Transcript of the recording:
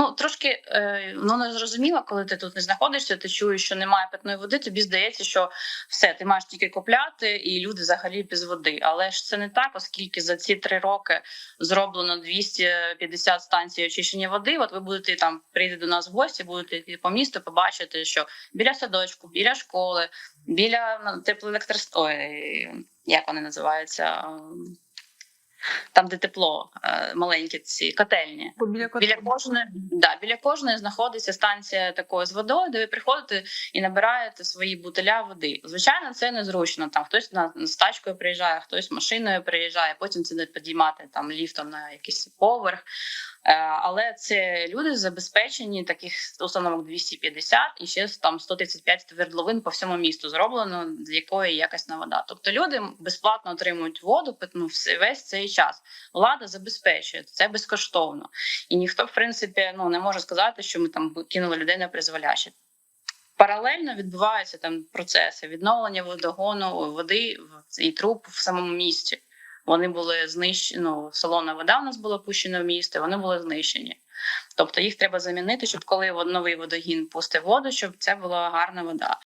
Ну трошки е, ну не зрозуміло, коли ти тут не знаходишся, ти чуєш, що немає питної води. Тобі здається, що все, ти маєш тільки купляти, і люди взагалі без води. Але ж це не так, оскільки за ці три роки зроблено 250 станцій очищення води. От ви будете там прийти до нас в гості, будете йти по місту, побачите, що біля садочку, біля школи, біля теплоелектростанції, як вони називаються. Там, де тепло, е, маленькі ці котельні. Біля Біля кожної да, біля кожної знаходиться станція такої з водою, де ви приходите і набираєте свої бутиля води. Звичайно, це незручно. Там хтось на з тачкою приїжджає, хтось машиною приїжджає, потім це не підіймати там ліфтом на якийсь поверх. Е, Але це люди забезпечені таких установок 250 і ще там 135 твердловин по всьому місту зроблено, з якої якісна вода. Тобто люди безплатно отримують воду ну, весь цей час. Влада забезпечує це безкоштовно, і ніхто, в принципі, ну не може сказати, що ми там кинули людей на призволяще. Паралельно відбуваються там процеси відновлення водогону, води і труб в самому місті. Вони були знищені. Ну, солона вода у нас була пущена в місто, вони були знищені. Тобто їх треба замінити, щоб коли новий водогін пустив воду, щоб це була гарна вода.